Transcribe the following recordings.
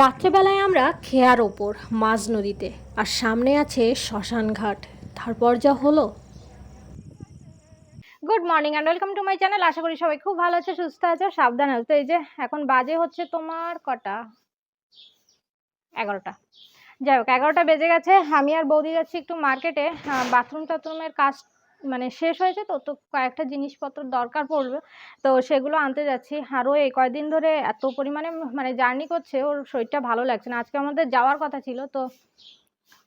রাত্রেবেলায় আমরা খেয়ার ওপর, মাঝ নদীতে, আর সামনে আছে শ্মশান ঘাট। তারপর যা হলো। Good morning and welcome to my channel আশা করি সবাই খুব ভালো আছে, সুস্থ আছে, সাবধান আছে। এই যে, এখন বাজে হচ্ছে তোমার কটা? এগারোটা। যাই হোক, এগারোটা বেজে গেছে। আমি আর বৌদি যাচ্ছি একটু মার্কেটে বাথরুম টাথরুমের কাজ মানে শেষ হয়েছে তো তো কয়েকটা জিনিসপত্র দরকার পড়বে। তো সেগুলো আনতে যাচ্ছি। আরও এই কয়দিন ধরে এত পরিমাণে মানে জার্নি করছে, ওর শরীরটা ভালো লাগছে না। আজকে আমাদের যাওয়ার কথা ছিল, তো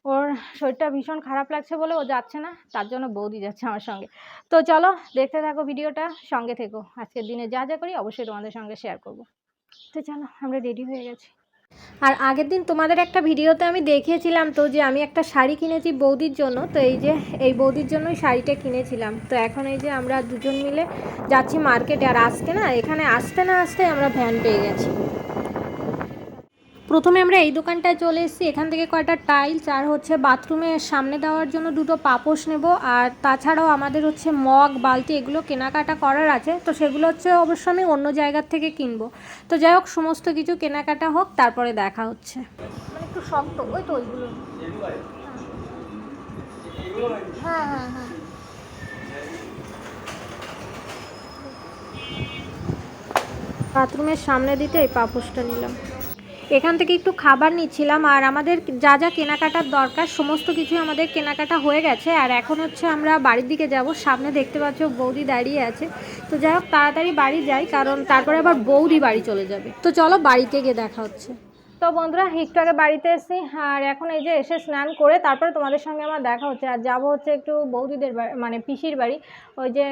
ওর শরীরটা ভীষণ খারাপ লাগছে বলে ও যাচ্ছে না, তার জন্য বৌদি যাচ্ছে আমার সঙ্গে। তো চলো, দেখতে থাকো ভিডিওটা, সঙ্গে থেকো। আজকের দিনে যা যা করি, অবশ্যই তোমাদের সঙ্গে শেয়ার করব। তো চলো, আমরা রেডি হয়ে গেছি। আর আগের দিন তোমাদের একটা ভিডিওতে আমি দেখিয়েছিলাম তো যে আমি একটা শাড়ি কিনেছি বৌদির জন্য, তো এই যে, এই বৌদির জন্যই শাড়িটা কিনেছিলাম। তো এখন এই যে আমরা দুজন মিলে যাচ্ছি মার্কেটে, আর আসতে না, এখানে আসতে না আসতে আমরা ভ্যান পেয়ে গেছি। প্রথমে আমরা এই দোকানটায় চলে এসেছি। এখান থেকে কয়টা টাইলস আর হচ্ছে বাথরুমের সামনে দেওয়ার জন্য দুটো পাপোশ নেব। আর তাছাড়াও আমাদের হচ্ছে মগ বালতি এগুলো কেনাকাটা করার আছে। তো সেগুলো হচ্ছে অবশ্য আমি অন্য জায়গার থেকে কিনবো। তো যাই হোক সমস্ত কিছু কেনাকাটা হোক তারপরে দেখা হচ্ছে। মানে একটু শক্ত ওই তো ওইগুলো। হ্যাঁ হ্যাঁ হ্যাঁ। বাথরুমের সামনে দিতে এই পাপোশটা নিলাম। এখান থেকে একটু খাবার নিচ্ছিলাম আর আমাদের যা যা কেনাকাটার দরকার সমস্ত কিছু আমাদের কেনাকাটা হয়ে গেছে। আর এখন হচ্ছে আমরা বাড়ির দিকে যাব। সামনে দেখতে পাচ্ছ বৌদি দাঁড়িয়ে আছে। তো যাই হোক, তাড়াতাড়ি বাড়ি যাই, কারণ তারপরে আবার বৌদি বাড়ি চলে যাবে। তো চলো বাড়িতে গিয়ে দেখা হচ্ছে। তো বন্ধুরা একটু আগে বাড়িতে এসেছি। আর এখন এই যে এসে স্নান করে তারপরে তোমাদের সঙ্গে আমার দেখা হচ্ছে। আর যাব হচ্ছে একটু বৌদিদের বাড়ি মানে পিসির বাড়ি। ওই যে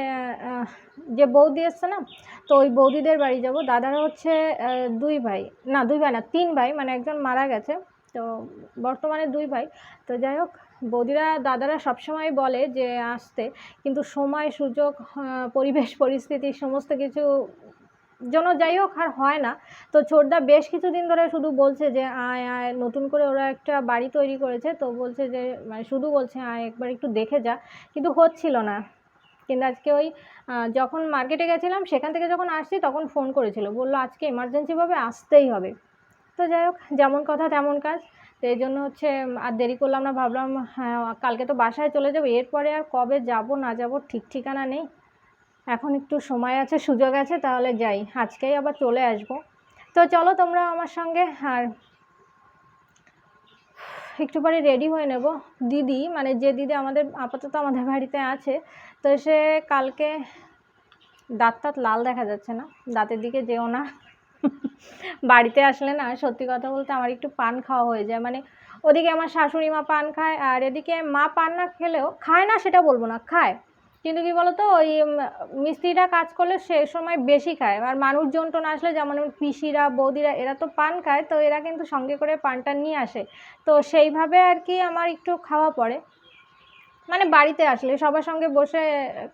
যে বৌদি এসছে না, তো ওই বৌদিদের বাড়ি যাব। দাদারা হচ্ছে দুই ভাই। না, দুই ভাই না, তিন ভাই মানে একজন মারা গেছে। তো বর্তমানে দুই ভাই। তো যাই হোক, বৌদিরা, দাদারা সবসময় বলে যে আসতে। কিন্তু সময়, সুযোগ পরিবেশ, পরিস্থিতি, সমস্ত কিছু জন্য যাই হোক আর হয় না। তো ছোটদা বেশ কিছুদিন ধরে শুধু বলছে যে, আয় আয়, নতুন করে ওরা একটা বাড়ি তৈরি করেছে। তো বলছে যে মানে শুধু বলছে, আয়, একবার একটু দেখে যা। কিন্তু হচ্ছিল না। কিন্তু আজকে ওই যখন মার্কেটে গেছিলাম, সেখান থেকে যখন আসছি, তখন ফোন করেছিল। বলল, আজকে এমার্জেন্সিভাবে আসতেই হবে। তো যাই হোক, যেমন কথা তেমন কাজ। তো এই জন্য হচ্ছে, আর দেরি করলাম না, ভাবলাম হ্যাঁ কালকে তো বাসায় চলে যাব। এরপরে আর কবে যাব, না যাব, ঠিক ঠিকানা নেই। এখন একটু সময় আছে, সুযোগ আছে, তাহলে যাই। আজকেই আবার চলে আসব। তো চলো তোমরা আমার সঙ্গে আর একটু পরে রেডি হয়ে নেব। দিদি মানে যে দিদি আমাদের আপাতত আমাদের বাড়িতে আছে, তো সে কালকে দাঁত টাত লাল দেখা যাচ্ছে না। দাঁতের দিকে যেও না। বাড়িতে আসলে না, সত্যি কথা বলতে আমার একটু পান খাওয়া হয়ে যায়। মানে ওদিকে আমার শাশুড়ি মা পান খায়, আর এদিকে মা পান না খেলেও খায় না সেটা বলব না, খায়। কিন্তু কি বলতো, ওই মিস্ত্রিরা কাজ করলে সে সময় বেশি খায়। আর মানুষজন তো না আসলে যেমন পিসিরা, বৌদিরা, এরা তো পান খায়, তো এরা কিন্তু সঙ্গে করে পানটা নিয়ে আসে। তো সেইভাবে আর কি আমার একটু খাওয়া পড়ে। মানে বাড়িতে আসলে সবার সঙ্গে বসে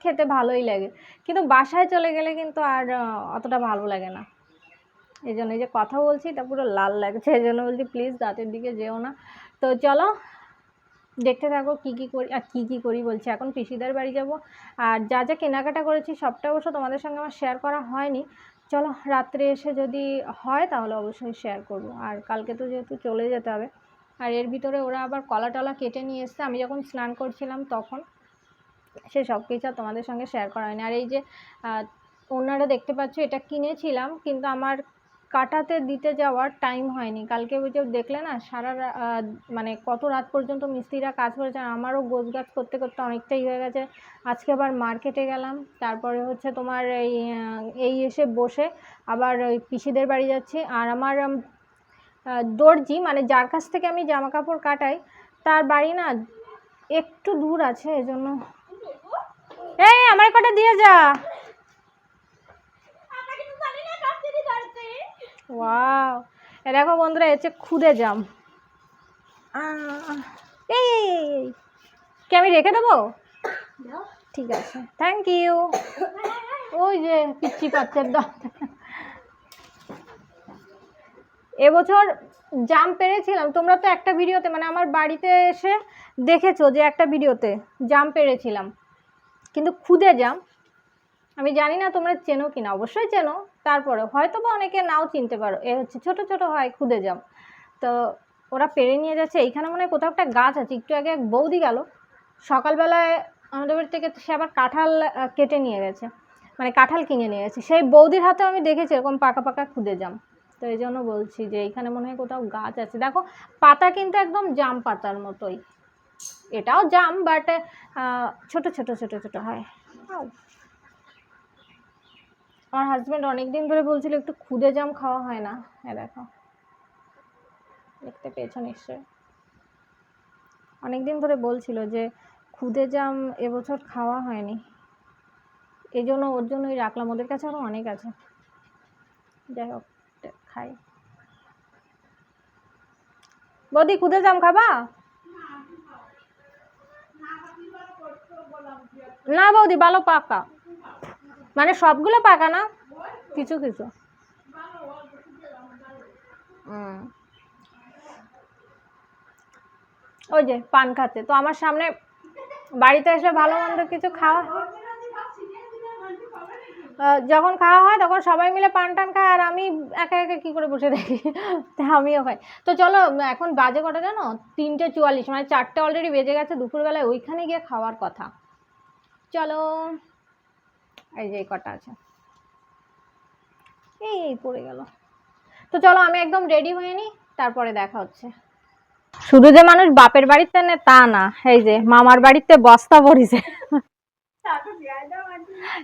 খেতে ভালোই লাগে। কিন্তু বাসায় চলে গেলে কিন্তু আর অতটা ভালো লাগে না। এই জন্য এই যে কথা বলছি তা পুরো লাল লাগছে। এই জন্য বলছি প্লিজ দাঁতের দিকে যেও না। তো চলো দেখতে থাকো কী কী করি, আর কী কী করি বলছি। এখন পিসিদের বাড়ি যাব, আর যা যা কেনাকাটা করেছি সবটা অবশ্য তোমাদের সঙ্গে আমার শেয়ার করা হয়নি। চলো, রাত্রে এসে যদি হয় তাহলে অবশ্যই শেয়ার করব। আর কালকে তো যেহেতু চলে যেতে হবে, আর এর ভিতরে ওরা আবার কলা টলা কেটে নিয়ে এসছে। আমি যখন স্নান করছিলাম তখন সে সব কিছু আর তোমাদের সঙ্গে শেয়ার করা হয়নি। আর এই যে ওনারা দেখতে পাচ্ছ, এটা কিনেছিলাম, কিন্তু আমার কাটাতে দিতে যাওয়ার টাইম হয়নি। কালকে ওই যে দেখলে না, সারা মানে কত রাত পর্যন্ত মিস্ত্রিরা কাজ করেছে আমারও গোছ গাছ করতে করতে অনেকটাই হয়ে গেছে। আজকে আবার মার্কেটে গেলাম, তারপরে হচ্ছে তোমার এই এই এসে বসে আবার ওই পিসিদের বাড়ি যাচ্ছি। আর আমার দর্জি মানে যার কাছ থেকে আমি জামা কাপড় কাটাই, তার বাড়ি না একটু দূর আছে, এজন্য। এই আমার কটা দিয়ে যা। ওয়াও দেখো বন্ধুরা এসে খুদে জাম। এই। কি আমি রেখে দেবো? ঠিক আছে। থ্যাংক ইউ ওই যে পিচ্ছি পাচ্ছের দাম এবছর জাম পেরেছিলাম। তোমরা তো একটা ভিডিওতে মানে আমার বাড়িতে এসে দেখেছ যে একটা ভিডিওতে জাম পেরেছিলাম। কিন্তু খুদে জাম আমি জানি না তোমরা চেনো কিনা, অবশ্যই চেনো। তারপরে হয়তো বা অনেকে নাও চিনতে পারো। এ হচ্ছে ছোট ছোট হয় খুদে জাম। তো ওরা পেরে নিয়ে যাচ্ছে। এইখানে মনে হয় কোথাও একটা গাছ আছে। একটু আগে এক বৌদি গেল। সকালবেলায় আমাদের বাড়ি থেকে সে আবার কাঁঠাল কেটে নিয়ে গেছে। মানে কাঁঠাল কিনে নিয়ে গেছে। সেই বৌদির হাতে আমি দেখেছি এরকম পাকা পাকা খুদে জাম। তো এই জন্য বলছি যে এইখানে মনে হয় কোথাও গাছ আছে। দেখো, পাতা কিন্তু একদম জাম পাতার মতোই। এটাও জাম, বাট ছোট ছোট ছোট ছোট হয়। আমার হাজব্যান্ড অনেক দিন ধরে বলছিল একটু খুদে জাম খাওয়া হয় না। হ্যাঁ দেখো। দেখতে পেয়েছ নিশ্চয় অনেক দিন ধরে বলছিল যে খুদে জাম এবছর খাওয়া হয়নি। এই জন্য ওর জন্যই রাখলাম। ওদের কাছে আরও অনেক আছে। যাই হোক খাই। বৌদি খুদে জাম খাবা? না, বৌদি, ভালো পাকা। মানে সবগুলো পাকা না? কিছু কিছু। ওই যে পান খাচ্ছে। তো আমার সামনে বাড়িতে এসে ভালো মন্দ কিছু খাওয়া যখন খাওয়া হয় তখন সবাই মিলে পান টান খায় আর আমি একা একা কী করে বসে থাকি? তা আমিও খাই। তো চলো এখন বাজে কটা জানো? তিনটে চুয়াল্লিশ মানে চারটে অলরেডি বেজে গেছে, দুপুরবেলায় ওইখানে গিয়ে খাওয়ার কথা। চলো। এই যে কটা আছে। এই এই পড়ে গেল। তো চলো আমি একদম রেডি হয়ে নিই তারপরে দেখা হচ্ছে। শুধু যে মানুষ বাপের বাড়িতে নে তা না। এই যে মামার বাড়িতে বস্তা ভরিছে।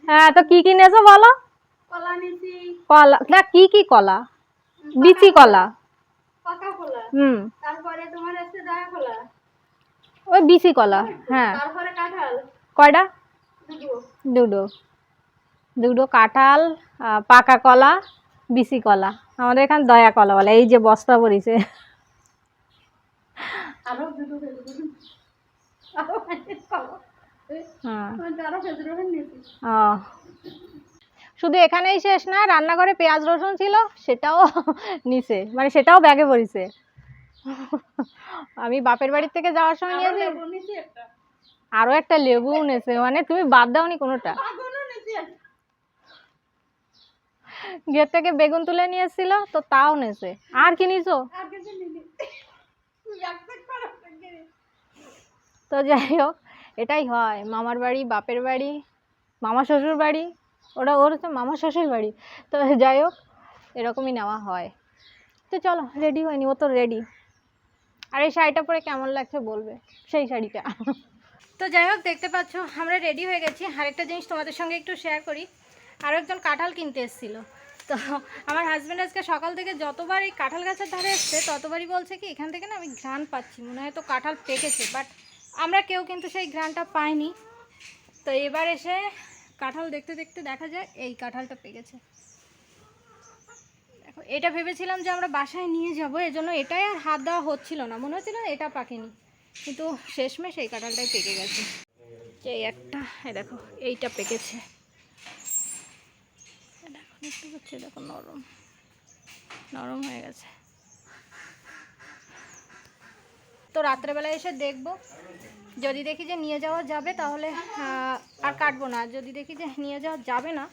হ্যাঁ তো কি কি নেছো বলো? কলা নিছি কলা না কি কি কলা? বিচি কলা। পাকা কলা। হুম। তারপরে তোমার আছে দয়া কলা। ওই বিচি কলা হ্যাঁ। তারপরে কাঁঠাল। কয়টা? দুটো। দুটো। দুটো কাঁঠাল পাকা কলা বিচি কলা। আমাদের এখানে দয়া কলা বলে এই যে বস্তা খাব হ্যাঁ। শুধু এখানেই শেষ না রান্নাঘরে পেঁয়াজ রসুন ছিল সেটাও নিছে মানে সেটাও ব্যাগে ভরিছে। আমি বাপের বাড়ির থেকে যাওয়ার সময় নিয়েছি। আরও একটা লেবু নেছে মানে তুমি বাদ দাওনি কোনোটা? গেট থেকে বেগুন তুলে নিয়ে এসেছিল তো তাও নেছে। আর কি নিছো? তো যাই হোক, এটাই হয়, মামার বাড়ি, বাপের বাড়ি, মামা শ্বশুর বাড়ি ওটা ওর হচ্ছে মামা শ্বশুর বাড়ি। তো যাই হোক, এরকমই নেওয়া হয়। তো চলো রেডি হয়নি, ও তো রেডি আর এই শাড়িটা পরে কেমন লাগছে বলবে? সেই শাড়িটা। তো যাই হোক, দেখতে পাচ্ছ, আমরা রেডি হয়ে গেছি। আরেকটা জিনিস তোমাদের সঙ্গে একটু শেয়ার করি। আরও একজন কাঁঠাল কিনতে এসেছিল। তো আমার হাজব্যান্ড আজকে সকাল থেকে যতবার এই কাঁঠাল গাছের ধারে এসছে, ততবারই বলছে কি, এখান থেকে না আমি ঘ্রাণ পাচ্ছি, মনে হয় তো কাঁঠাল পেকেছে। বাট আমরা কেউ কিন্তু সেই ঘ্রাণটা পাইনি। তো এবার এসে কাঁঠাল দেখতে দেখতে দেখা যায় এই কাঁঠালটা পেকেছে। দেখো, এটা ভেবেছিলাম যে আমরা বাসায় নিয়ে যাব, এজন্য এটাই আর হাত দেওয়া হচ্ছিল না। মনে হচ্ছিল এটা পাকেনি, কিন্তু শেষমেশ এই কাঁঠালটাই পেকে গেছে। এই একটা দেখো, এইটা পেকেছে। দেখতে পাচ্ছি দেখো নরম। নরম হয়ে গেছে। তো রাত্রেবেলা এসে দেখব। যদি দেখি যে নিয়ে যাওয়া যাবে তাহলে আর কাটবো না। যদি দেখি যে নিয়ে যাওয়া যাবে না,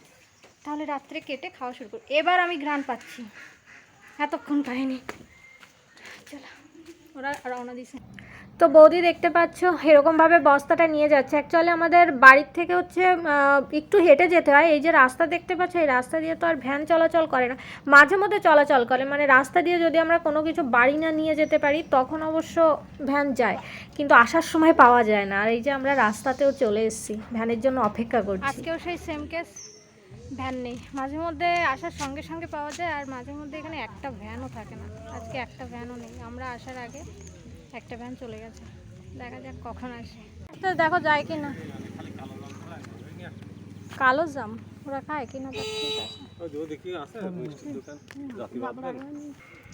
তাহলে রাত্রে কেটে খাওয়া শুরু করব। এবার আমি ঘ্রাণ পাচ্ছি। এতক্ষণ পাইনি চলো, ওরা রওনা দিছে। তো বৌদি দেখতে পাচ্ছ, এরকমভাবে বস্তাটা নিয়ে যাচ্ছে। অ্যাকচুয়ালি আমাদের বাড়ির থেকে হচ্ছে একটু হেঁটে যেতে হয়। এই যে রাস্তা দেখতে পাচ্ছ, এই রাস্তা দিয়ে তো আর ভ্যান চলাচল করে না। মাঝে মধ্যে চলাচল করে মানে রাস্তা দিয়ে যদি আমরা কোনো কিছু বাড়ি না নিয়ে যেতে পারি, তখন অবশ্য ভ্যান যায়। কিন্তু আসার সময় পাওয়া যায় না। আর এই যে আমরা রাস্তাতেও চলে এসেছি, ভ্যানের জন্য অপেক্ষা করছি। আজকেও সেই সেম কেস ভ্যান নেই। মাঝে মধ্যে আসার সঙ্গে সঙ্গে পাওয়া যায়, আর মাঝে মধ্যে এখানে একটা ভ্যানও থাকে না। আজকে একটা ভ্যানও নেই। আমরা আসার আগে একটা ভ্যান চলে গেছে। দেখা যাক কখন আসে। তো দেখো যায় কি না কালো জাম, ওরা খায় কি না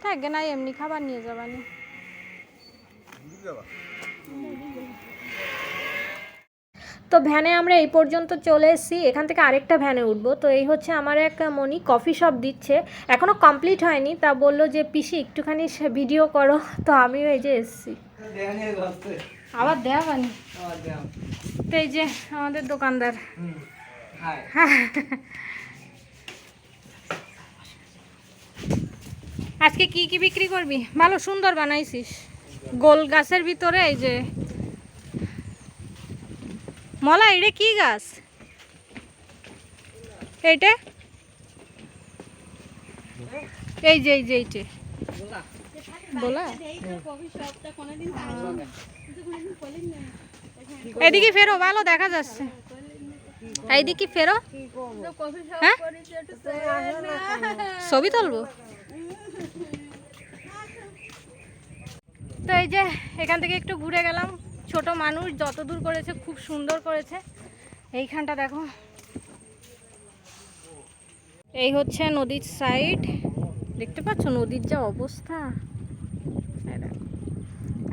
থাকে না এমনি খাবার নিয়ে যাবানি। তো ভ্যানে আমরা এই পর্যন্ত চলে এসেছি। এখান থেকে আরেকটা ভ্যানে উঠবো। তো এই হচ্ছে আমার এক মনি কফি শপ দিচ্ছে। এখনও কমপ্লিট হয়নি। তা বলল যে পিসি একটুখানি ভিডিও করো। তো আমিও এই যে এসেছি। আবার দেয়া বানি তো এই যে আমাদের দোকানদার। আজকে কি কি বিক্রি করবি? ভালো সুন্দর বানাইছিস। গোল গাছের ভিতরে এই যে মলা এটা কি গাছ? এইটা? এই যে এই যে এইটে। বলা? এদিকে ফেরো ভালো দেখা যাচ্ছে। এইদিকে ফেরো। হ্যাঁ? ছবি তুলবো? তো এই যে এখান থেকে একটু ঘুরে গেলাম। ছোট মানুষ যত দূর করেছে, খুব সুন্দর করেছে। এইখানটা দেখো। এই হচ্ছে নদীর সাইড দেখতে পাচ্ছ নদীর যা অবস্থা?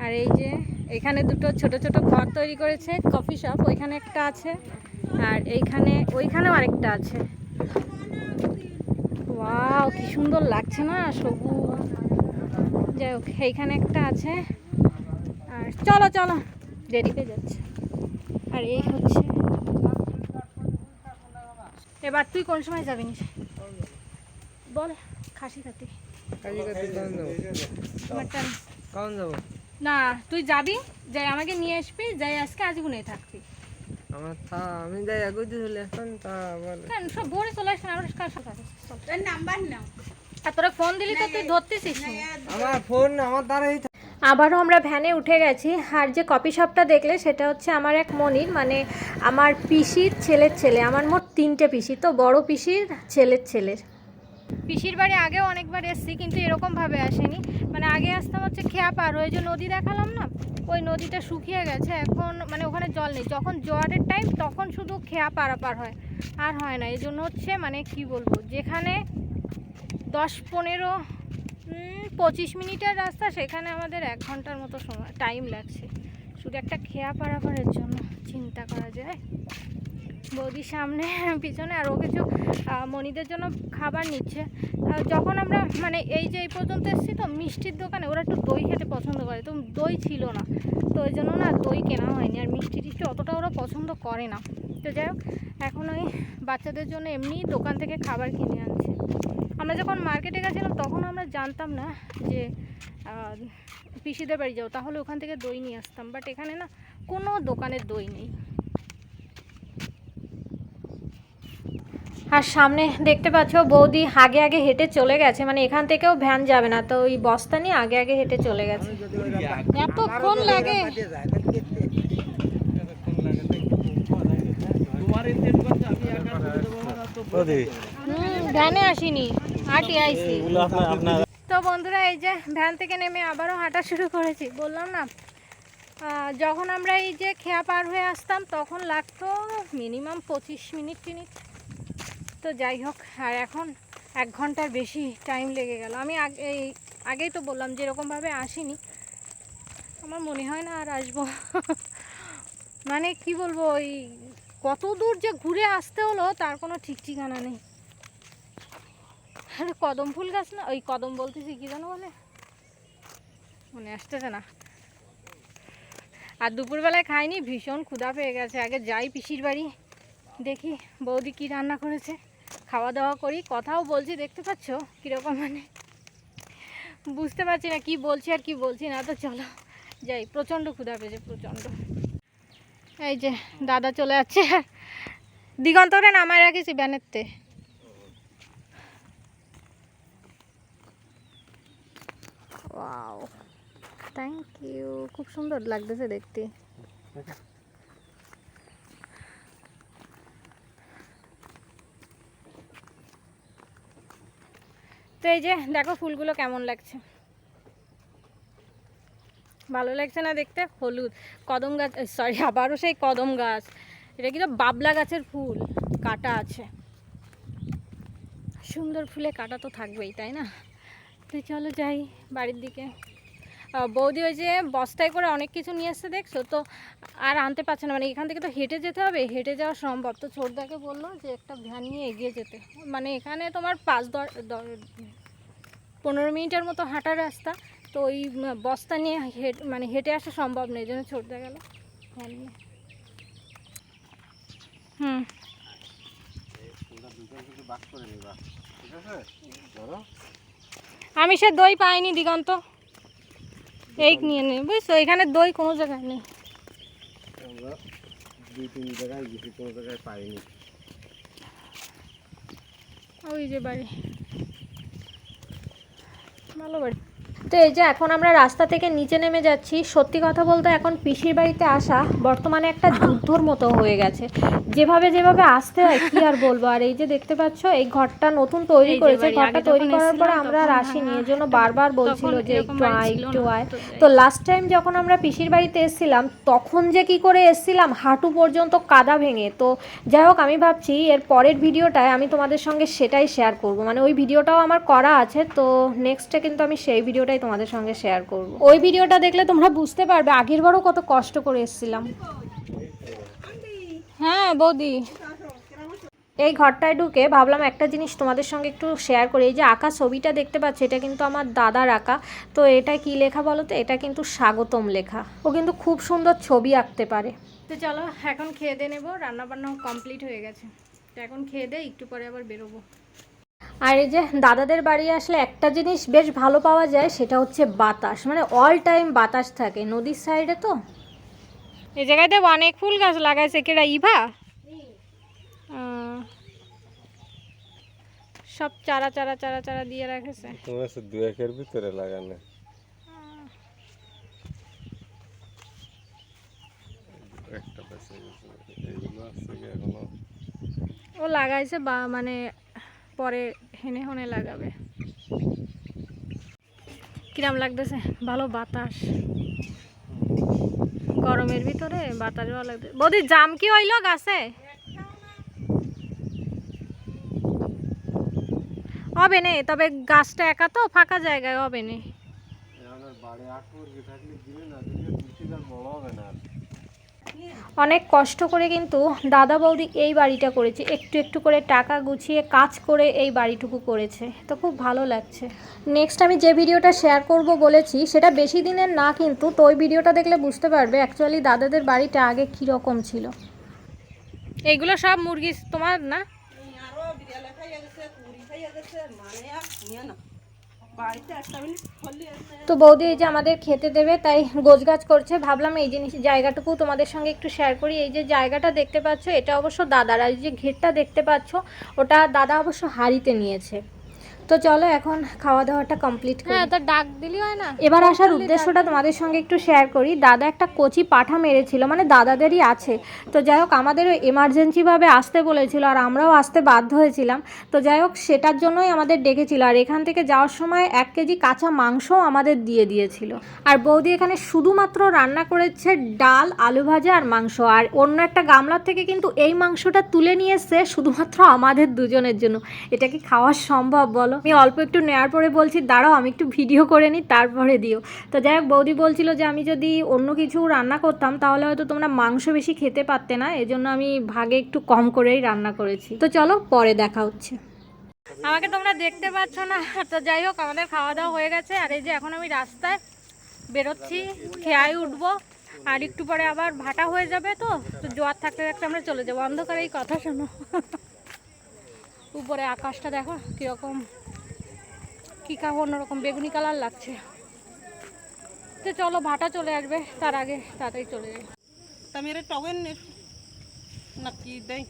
আর এই যে এখানে দুটো ছোট ছোট ঘর তৈরি করেছে কফি শপ ওইখানে একটা আছে। আর এইখানে, ওইখানেও আরেকটা আছে। ওয়াও, কি সুন্দর লাগছে না, সবুজ। যাই হোক, এইখানে একটা আছে। আর চলো চলো। দেরি হয়ে যাচ্ছে। আর এই হচ্ছে এবার তুই কোন সময় যাবি নি বল খাসি খাতি। কখন যাব? না তুই যাবি যাই আমাকে নিয়ে আসবি যাই আজকে আজীবনে থাকবি। আমার আমি যাই আগে দিয়ে চলে আসতাম তা আবার কেন সব ভোরে চলে আসবেন আবার কার সাথে আসিস? চল। আর তোরা ফোন দিলি তো তুই ধরতেছিস আমার ফোন আমার দ্বারাই আবারও আমরা ভ্যানে উঠে গেছি। আর যে কপি শপটা দেখলে সেটা হচ্ছে আমার এক মনির মানে আমার পিসির ছেলের ছেলে। আমার মোট তিনটে পিসি, তো বড় পিসির ছেলের ছেলের। পিসির বাড়ি আগেও অনেকবার এসেছি, কিন্তু এরকম ভাবে আসেনি। মানে আগে আসতাম হচ্ছে খেয়া পার ওই যে নদী দেখালাম না, ওই নদীটা শুকিয়ে গেছে। এখন মানে ওখানে জল নেই। যখন জোয়ারের টাইম তখন শুধু খেয়া পারাপার হয়। আর হয় না। এই জন্য হচ্ছে মানে কি বলব, যেখানে দশ পনেরো পঁচিশ মিনিটের রাস্তা, সেখানে আমাদের এক ঘণ্টার মতো সময় টাইম লাগছে। শুধু একটা খেয়া পারাপারের জন্য চিন্তা করা যায়। বৌদির সামনে, পিছনে, আরও কিছু মনিদের জন্য খাবার নিচ্ছে। যখন আমরা মানে এই যে এই পর্যন্ত এসেছি তো, মিষ্টির দোকানে, ওরা একটু দই খেতে পছন্দ করে। তো দই ছিল না। তো ওই জন্য না দই কেনা হয়নি। আর মিষ্টি টিষ্টি অতটা ওরা পছন্দ করে না। তো যাই হোক, এখন ওই বাচ্চাদের জন্য এমনি দোকান থেকে খাবার কিনে আনছে। আমরা যখন মার্কেটে গেছিলাম তখন আমরা জানতাম না যে পিসিদের বাড়ি যাও তাহলে ওখান থেকে দই নিয়ে আসতাম। বাট এখানে না কোনো দোকানের দই নেই। আর সামনে দেখতে পাচ্ছ বৌদি আগে আগে হেঁটে চলে গেছে। মানে এখান থেকেও ভ্যান যাবে না। তো ওই বস্তা নিয়ে আগে আগে হেঁটে চলে গেছে। এতক্ষণ লাগে। ভ্যানে আসিনি। হাঁটি আইসি তো বন্ধুরা এই যে ভ্যান থেকে নেমে আবারও হাঁটা শুরু করেছি। বললাম না যখন আমরা এই যে খেয়া পার হয়ে আসতাম তখন লাগতো মিনিমাম পঁচিশ মিনিট টিনিট তো যাই হোক আর এখন এক ঘণ্টার বেশি টাইম লেগে গেল। আমি আগে এই আগেই তো বললাম যে এরকমভাবে আসিনি। আমার মনে হয় না আর আসব। মানে কি বলব ওই কত দূর যে ঘুরে আসতে হলো তার কোনো ঠিক ঠিকানা নেই। আরে কদম ফুল গাছ না, ওই কদম বলতেছি, কি জানো বলে? মনে আসতেছে না। আর দুপুরবেলায় খাইনি, ভীষণ ক্ষুধা পেয়ে গেছে। আগে যাই পিসির বাড়ি, দেখি বৌদি কি রান্না করেছে। খাওয়া দাওয়া করি, কথাও বলছি, দেখতে পাচ্ছ কীরকম মানে? বুঝতে পারছি না কি বলছি আর কি বলছি না, তো চলো যাই। প্রচণ্ড ক্ষুধা পেয়েছে, প্রচণ্ড। এই যে, দাদা চলে যাচ্ছে। দিগন্তরে নামায় রাখিছি ব্যানেরতে? ওয়াও থ্যাংক ইউ খুব সুন্দর লাগতেছে দেখতে। তো এই যে, দেখো ফুলগুলো কেমন লাগছে। ভালো লাগছে না দেখতে? হলুদ। কদম গাছ সরি আবারও সেই কদম গাছ। এটা কিন্তু বাবলা গাছের ফুল? কাটা আছে। সুন্দর ফুলে কাটা তো থাকবেই, তাই না? তো চলো যাই বাড়ির দিকে। বৌদি ওই যে বস্তায় করে অনেক কিছু নিয়ে এসছে দেখছ? তো আর আনতে পারছে না। মানে এখান থেকে তো হেঁটে যেতে হবে, হেঁটে যাওয়া সম্ভব। তো ছোটদাকে বলল যে একটা ভ্যান নিয়ে এগিয়ে যেতে। মানে এখানে তোমার পাঁচ দশ পনেরো মিনিটের মতো হাঁটার রাস্তা। তো ওই বস্তা নিয়ে হেঁটে মানে হেঁটে আসা সম্ভব নেই জন্য ছোটদা গেল ভ্যান নিয়ে। হুম। আমি সে দই পাইনি দিগন্ত। এই নিয়ে নেই বুঝছ? এখানে দই কোনো জায়গায় নেই। আমরা দুই তিন জায়গায় গেছি কোনো জায়গায় পাইনি। ওই যে বাড়ি। ভালো বাড়ি। তো এই যে এখন আমরা রাস্তা থেকে নিচে নেমে যাচ্ছি সত্যি কথা বলতে এখন পিসির বাড়িতে আসা বর্তমানে একটা যুদ্ধর মতো হয়ে গেছে। যেভাবে যেভাবে আসতে হয় কি আর বলব? আর এই যে দেখতে পাচ্ছ এই ঘরটা নতুন তৈরি করেছে ঘরটা তৈরি করার পর আমরা আর আসিনি হ্যাঁ, এর জন্য বারবার বলছিল যে একটু আয় একটু আয়। তো তো লাস্ট টাইম যখন আমরা পিসির বাড়িতে এসেছিলাম তখন যে কি করে এসেছিলাম হাঁটু পর্যন্ত কাদা ভেঙে। তো যাই হোক আমি ভাবছি এর পরের ভিডিওটায় আমি তোমাদের সঙ্গে সেটাই শেয়ার করব। মানে ওই ভিডিওটাও আমার করা আছে তো নেক্সটে কিন্তু আমি সেই ভিডিওটাই তোমাদের সঙ্গে শেয়ার করব। ওই ভিডিওটা দেখলে তোমরা বুঝতে পারবে আগের বারও কত কষ্ট করে এসেছিলাম। হ্যাঁ বৌদি। এই ঘরটায় ঢুকে ভাবলাম একটা জিনিস তোমাদের সঙ্গে একটু শেয়ার করি। এই যে আঁকা ছবিটা দেখতে পাচ্ছি এটা কিন্তু আমার দাদার আঁকা। তো এটা কি লেখা বলো তো? এটা কিন্তু স্বাগতম লেখা। ও কিন্তু খুব সুন্দর ছবি আঁকতে পারে। তো চলো এখন খেয়ে দিয়ে নেব। রান্না বান্নাও কমপ্লিট হয়ে গেছে। তো এখন খেয়ে দে একটু পরে আবার বেরোবো। আর এই যে দাদাদের বাড়ি আসলে একটা জিনিস বেশ ভালো পাওয়া যায় সেটা হচ্ছে বাতাস। মানে অল টাইম বাতাস থাকে। নদীর সাইডে তো? এই জায়গাতে অনেক ফুল গাছ লাগাইছে। কেরা ইভা? সব চারা চারা চারা চারা দিয়ে রাখেছে। তোমার দু একের ভিতরে লাগানো একটা বেঁচে এইগুলো আছে কি ও লাগাইছে বা মানে পরে হেনে হনে লাগাবে। কিরাম লাগতেছে? ভালো বাতাস। গরমের ভিতরে বাতাস ভালো লাগতেছে বৌদি, জাম কি হইল গাছে? হবে নে, তবে গাছটা একা তো, ফাঁকা জায়গায় হবে নে আমার বাড়ি আট মুরগি থাকলে দিলে না দিলে বেশি আর বড় হবে না আর। অনেক কষ্ট করে কিন্তু দাদা বৌদি এই বাড়িটা করেছে। একটু একটু করে টাকা গুছিয়ে কাজ করে এই বাড়িটুকু করেছে। তো খুব ভালো লাগছে। নেক্সট আমি যে ভিডিওটা শেয়ার করব বলেছি সেটা বেশি দিনের না কিন্তু তো ওই ভিডিওটা দেখলে বুঝতে পারবে অ্যাকচুয়ালি দাদাদের বাড়িটা আগে কীরকম ছিল। এইগুলো সব মুরগি তোমার না। তো বৌদি এই যে আমাদের খেতে দেবে, তাই গোছগাছ করছে। ভাবলাম এই জিনিস জায়গাটুকু তোমাদের সঙ্গে একটু শেয়ার করি। এই যে জায়গাটা দেখতে পাচ্ছ, এটা অবশ্য দাদার। আর এই যে ঘেরটা দেখতে পাচ্ছ, ওটা দাদা অবশ্য হাড়িতে নিয়েছে। তো চলো এখন খাওয়া দাওয়াটা কমপ্লিট করি। হ্যাঁ তা ডাক দিলি হয় না? এবার আসার উদ্দেশ্যটা তোমাদের সঙ্গে একটু শেয়ার করি। দাদা একটা কচি পাঠা মেরেছিল মানে দাদাদেরই আছে। তো যাই হোক আমাদেরও এমার্জেন্সিভাবে আসতে বলেছিল আর আমরাও আসতে বাধ্য হয়েছিলাম। তো যাই হোক সেটার জন্যই আমাদের ডেকেছিল। আর এখান থেকে যাওয়ার সময় এক কেজি কাঁচা মাংসও আমাদের দিয়ে দিয়েছিল। আর বৌদি এখানে শুধুমাত্র রান্না করেছে ডাল আলু ভাজা আর মাংস। আর অন্য একটা গামলার থেকে কিন্তু এই মাংসটা তুলে নিয়ে এসছে শুধুমাত্র আমাদের দুজনের জন্য। এটা কি খাওয়া সম্ভব বলো? আমি অল্প একটু নেওয়ার পরে বলছি, দাঁড়াও, আমি একটু ভিডিও করে নিই, তারপরে দিও। তো যাই হোক, বৌদি বলছিল যে, আমি যদি অন্য কিছু রান্না করতাম, তাহলে হয়তো তোমরা মাংস বেশি খেতে পারতে না, এজন্য আমি ভাগে একটু কম করেই রান্না করেছি। তো চলো, পরে দেখা হচ্ছে। আমাকে তোমরা দেখতে পাচ্ছ না। তো যাই হোক, আমাদের খাওয়া দাওয়া হয়ে গেছে। আর এই যে এখন আমি রাস্তায় বেরোচ্ছি খেয়াই উঠবো। আর একটু পরে আবার ভাটা হয়ে যাবে তো। তো জোয়ার থাকতে থাকতে আমরা চলে যাব। অন্ধকারে এই কথা শোনো। উপরে আকাশটা দেখো, কীরকম কী কা অন্যরকম বেগুনি কালার লাগছে। তো চলো ভাটা চলে আসবে। তার আগে তাড়াতাড়ি চলে যাই। তা মেরে টগেন নাকি দেয়?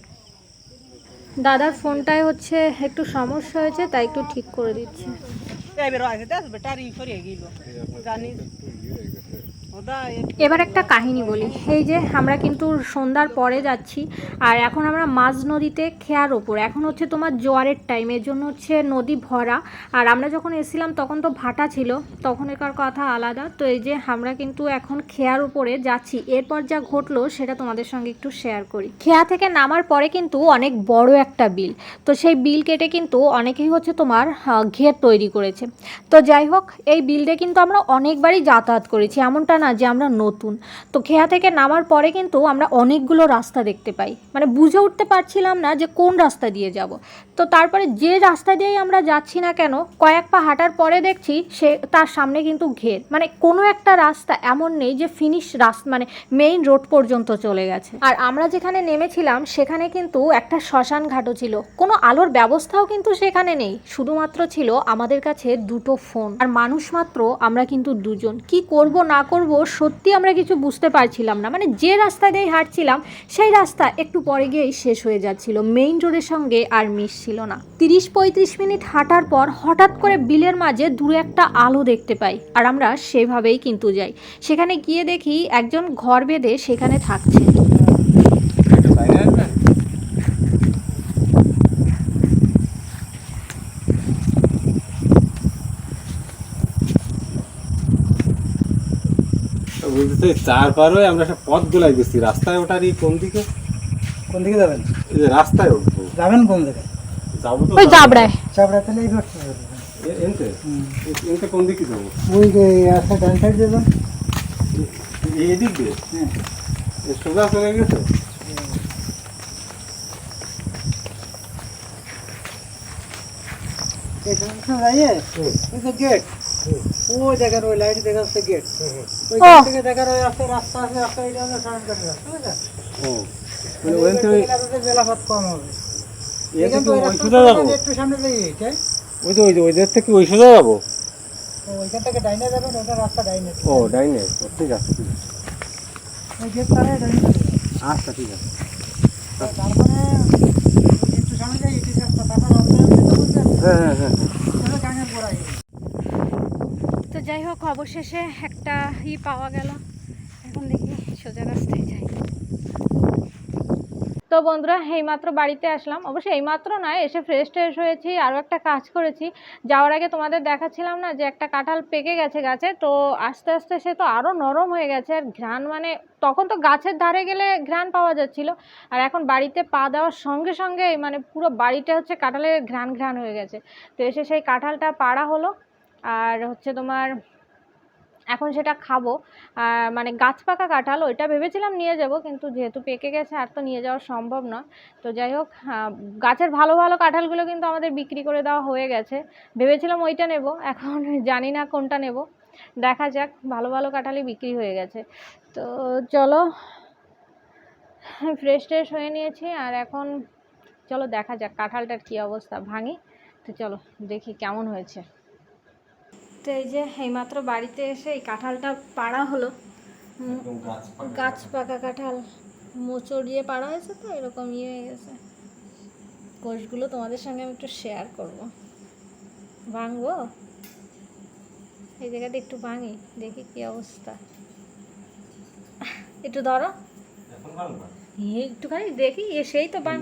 দাদার ফোনটায় হচ্ছে একটু সমস্যা হয়েছে তাই একটু ঠিক করে দিচ্ছে। এবার গেল। জানিস? এবার একটা কাহিনী বলি। এই যে আমরা কিন্তু সন্ধ্যার পরে যাচ্ছি, আর এখন আমরা মাঝ নদীতে খেয়ার ওপর। এখন হচ্ছে তোমার জোয়ারের টাইম এর জন্য হচ্ছে নদী ভরা। আর আমরা যখন এসেছিলাম, তখন তো ভাটা ছিল তখন একার কথা আলাদা। তো এই যে আমরা কিন্তু এখন খেয়ার উপরে যাচ্ছি। এরপর যা ঘটলো, সেটা তোমাদের সঙ্গে একটু শেয়ার করি। খেয়া থেকে নামার পরে কিন্তু অনেক বড় একটা বিল। তো সেই বিল কেটে কিন্তু অনেকেই হচ্ছে তোমার ঘের তৈরি করেছে। তো যাই হোক, এই বিলটা কিন্তু আমরা অনেকবারই যাতায়াত করেছি। এমনটা না যে আমরা নতুন। তো খেয়া থেকে নামার পরে কিন্তু আমরা অনেকগুলো রাস্তা দেখতে পাই। মানে বুঝে উঠতে পারছিলাম না যে কোন রাস্তা দিয়ে যাব। তো তারপরে যে রাস্তা দিয়েই আমরা যাচ্ছি না কেন, কয়েক পা হাঁটার পরে দেখছি সে তার সামনে কিন্তু ঘের। মানে কোনো একটা রাস্তা এমন নেই যে ফিনিশ রাস্তা মানে মেইন রোড পর্যন্ত চলে গেছে। আর আমরা যেখানে নেমেছিলাম সেখানে কিন্তু একটা শ্মশান ঘাটও ছিল। কোনো আলোর ব্যবস্থাও কিন্তু সেখানে নেই। শুধুমাত্র ছিল আমাদের কাছে দুটো ফোন আর মানুষ মাত্র, আমরা কিন্তু দুজন। কি করব না করব সত্যি আমরা কিছু বুঝতে পারছিলাম না। মানে যে রাস্তা দিয়ে হাঁটছিলাম, সেই রাস্তা একটু পরে গিয়েই শেষ হয়ে যাচ্ছিল। মেইন রোডের সঙ্গে আর মিশছিল না। তিরিশ পঁয়ত্রিশ মিনিট হাঁটার পর হঠাৎ করে বিলের মাঝে দূরে একটা আলো দেখতে পাই আর আমরা সেভাবেই কিন্তু যাই। সেখানে গিয়ে দেখি একজন ঘর বেঁধে সেখানে থাকছে। বুঝতে চার পার হয়ে আমরা একটা পথ গোলাই গেছি রাস্তায় ওঠার এই কোন দিকে? কোন দিকে যাবেন? এই যে রাস্তায় উঠবো। যাবেন কোন দিকে? যাব তো ওই জাবড়ায়। চাপড়া তাহলে এই ঘরটা যাবেন। এ- এনতে? এ- এনতে কোন দিকে যাব? ওই যে রাস্তা ডান সাইড যাবেন এই এদিক দিয়ে? হ্যাঁ। এ সোজা চলে গেছে? থেকে ওই মানে সোজা যাব হ্যাঁ ওইখান থেকে ডাইনে যাবেন রাস্তা ডাইনে ও ডাইনে গেট আচ্ছা ঠিক আছে তারপরে একটু সামনে যাই এটি রাস্তা তারপর তো যাই হোক অবশেষে একটা ই পাওয়া গেল। এখন দেখি সোজা রাস্তায়। তো বন্ধুরা, এইমাত্র বাড়িতে আসলাম। অবশ্যই এইমাত্র নয়, এসে ফ্রেশ ট্রেশ হয়েছি, আরও একটা কাজ করেছি। যাওয়ার আগে তোমাদের দেখাচ্ছিলাম না যে একটা কাঁঠাল পেকে গেছে গাছে, তো আস্তে আস্তে সে তো আরও নরম হয়ে গেছে। আর ঘ্রাণ মানে তখন তো গাছের ধারে গেলে ঘ্রাণ পাওয়া যাচ্ছিল। আর এখন বাড়িতে পা দেওয়ার সঙ্গে সঙ্গে মানে পুরো বাড়িটা হচ্ছে কাঁঠালের ঘ্রাণ ঘ্রাণ হয়ে গেছে। তো এসে সেই কাঁঠালটা পাড়া হলো। আর হচ্ছে তোমার এখন সেটা খাব। মানে গাছ পাকা কাঁঠাল ওইটা ভেবেছিলাম নিয়ে যাব কিন্তু যেহেতু পেকে গেছে আর তো নিয়ে যাওয়া সম্ভব নয়। তো যাই হোক আহ, গাছের ভালো ভালো কাঁঠালগুলো কিন্তু আমাদের বিক্রি করে দেওয়া হয়ে গেছে। ভেবেছিলাম ওইটা নেব এখন জানি না কোনটা নেব। দেখা যাক ভালো ভালো কাঁঠালই বিক্রি হয়ে গেছে। তো চলো ফ্রেশ ট্রেশ হয়ে নিয়েছি আর এখন চলো দেখা যাক কাঁঠালটার কী অবস্থা ভাঙি। তো চলো দেখি কেমন হয়েছে। তো এই যে এইমাত্র বাড়িতে এসে এই কাঁঠালটা পাড়া হলো। গাছ পাকা। কাঁঠাল। মোচড় দিয়ে পাড়া হয়েছে তো এরকম ইয়ে হয়ে গেছে। কোষগুলো তোমাদের সঙ্গে আমি একটু শেয়ার করব। ভাঙবো? এই জায়গাতে একটু ভাঙি দেখি কি অবস্থা। একটু ধরো। একটুখানি দেখি এ সেই তো ভাঙ।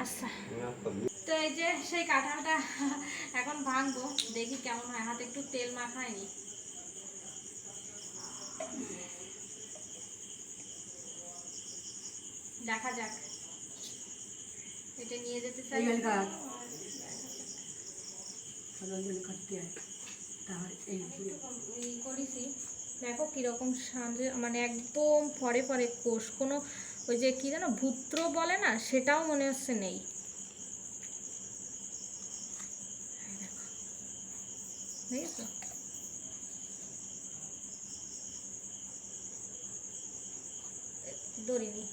আচ্ছা। তো এই যে সেই কাঁঠালটা এখন ভাঙবো দেখি কেমন হয়। হাতে একটু তেল মাখায়নি। দেখা যাক। এটা নিয়ে যেতে চাই। করেছি। দেখো কীরকম সাজে মানে একদম পরে পরে কোষ। কোনো ওই যে কি জানো ভূত্র বলে না সেটাও মনে হচ্ছে নেই এই দেখো। দেখেছ দড়িনি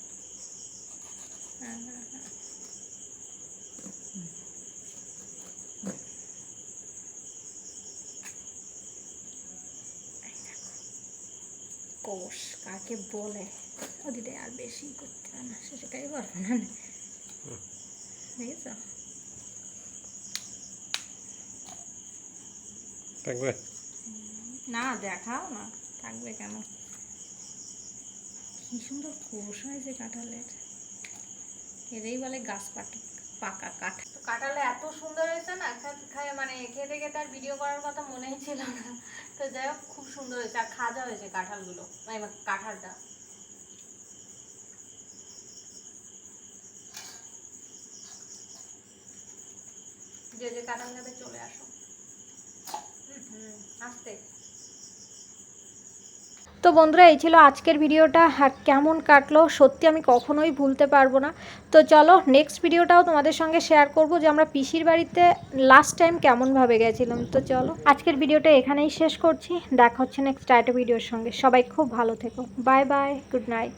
হ্যাঁ হ্যাঁ হ্যাঁ এই দেখো। কোষ কাকে বলে ও দিদি আর বেশি করতে হয় না সেটাই পারব না দেখেছ থাকবে? না দেখাও না থাকবে কেন? কি সুন্দর কোষ হয়েছে কাঁঠালের এটাই বলে গাছ পাকা কাঠ। তো কাঁঠালে এত সুন্দর হয়েছে না খায় মানে খেতে খেতে আর ভিডিও করার কথা মনেই ছিল না। তো যাই হোক খুব সুন্দর হয়েছে আর খাজা হয়েছে কাঁঠালগুলো মানে কাঁঠালটা। যে যে কাঁঠাল নেবে চলে আসো। তো বন্ধুরা, এই ছিল আজকের ভিডিওটা। কেমন কাটলো সত্যি আমি কখনোই ভুলতে পারব না। তো চলো নেক্সট ভিডিওটাও তোমাদের সঙ্গে শেয়ার করব যে আমরা পিসির বাড়িতে লাস্ট টাইম কেমনভাবে গেছিলাম। তো চলো, আজকের ভিডিওটা এখানেই শেষ করছি। দেখা হচ্ছে নেক্সট একটা ভিডিওর সঙ্গে। সবাই খুব ভালো থেকো। Bye bye good night